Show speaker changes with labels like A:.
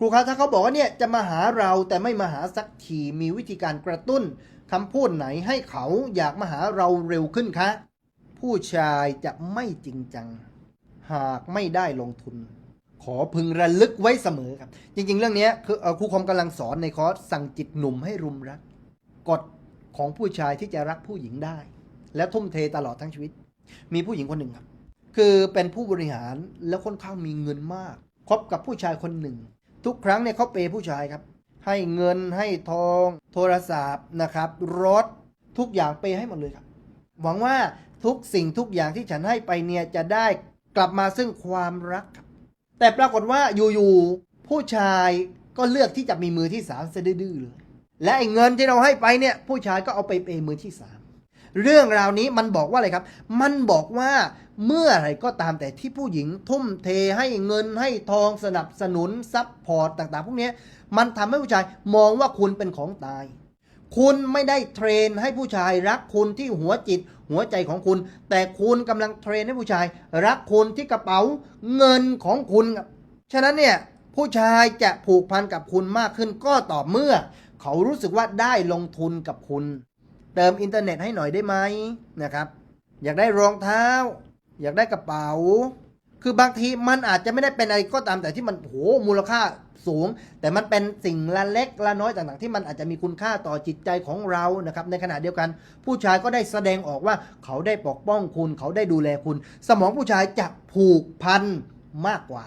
A: ครูคะถ้าเขาบอกว่าเนี่ยจะมาหาเราแต่ไม่มาหาสักทีมีวิธีการกระตุ้นคำพูดไหนให้เขาอยากมาหาเราเร็วขึ้นคะ ผู้ชายจะไม่จริงจัง หากไม่ได้ลงทุน ขอพึงระลึกไว้เสมอครับ จริง ๆ เรื่องนี้คือเอ่อครูคมกำลังสอนในคอร์สสั่งจิตหนุ่มให้รุมรักกฎของผู้ชายที่จะรักผู้หญิงได้ และทุ่มเทตลอดทั้งชีวิต มีผู้หญิงคนหนึ่งครับ คือเป็นผู้บริหารแล้วค่อนข้างมีเงินมากคบกับผู้ชายคนหนึ่ง ทุกครั้งเนี่ยเขาเปย์ผู้ชายครับ ให้เงินให้ทอง โทรศัพท์นะครับรถทุกอย่างเปย์ให้หมดเลยครับ หวังว่าทุกสิ่งทุกอย่างที่ฉันให้ไปเนี่ยจะได้กลับมาซึ่งความรักครับ แต่ปรากฏว่าอยู่ๆผู้ชายก็เลือกที่จะมีมือที่สามซะดื้อๆเลย และไอ้เงินที่เราให้ไปเนี่ย ผู้ชายก็เอาไปเปย์มือที่สาม เรื่องราวนี้มันบอกว่าอะไรครับ มันบอกว่าเมื่อไรก็ตามแต่ที่ผู้หญิงทุ่มเทให้เงินให้ทองสนับสนุนซัพพอร์ตต่าง ๆ พวกนี้มันทำให้ผู้ชายมองว่าคุณเป็นของตาย คุณไม่ได้เทรนให้ผู้ชายรักคุณที่หัวจิตหัวใจของคุณ แต่คุณกำลังเทรนให้ผู้ชาย รักคุณที่กระเป๋าเงินของคุณฉะนั้นเนี่ยผู้ชายจะผูกพันกับคุณมากขึ้นก็ต่อเมื่อ เขารู้สึกว่าได้ลงทุนกับคุณ เติมอินเทอร์เน็ตให้หน่อยได้ไหมนะครับ อยากได้รองเท้า อยากได้กระเป๋า คือบางทีมันอาจจะไม่ได้เป็นอะไรก็ตามแต่ที่มันโหมูลค่าสูง แต่มันเป็นสิ่งละเล็กละน้อยต่างๆ ที่มันอาจจะมีคุณค่าต่อจิตใจของเรานะครับ ในขณะเดียวกัน ผู้ชายก็ได้แสดงออกว่าเขาได้ปกป้องคุณ เขาได้ดูแลคุณ สมองผู้ชายจะผูกพันมากกว่า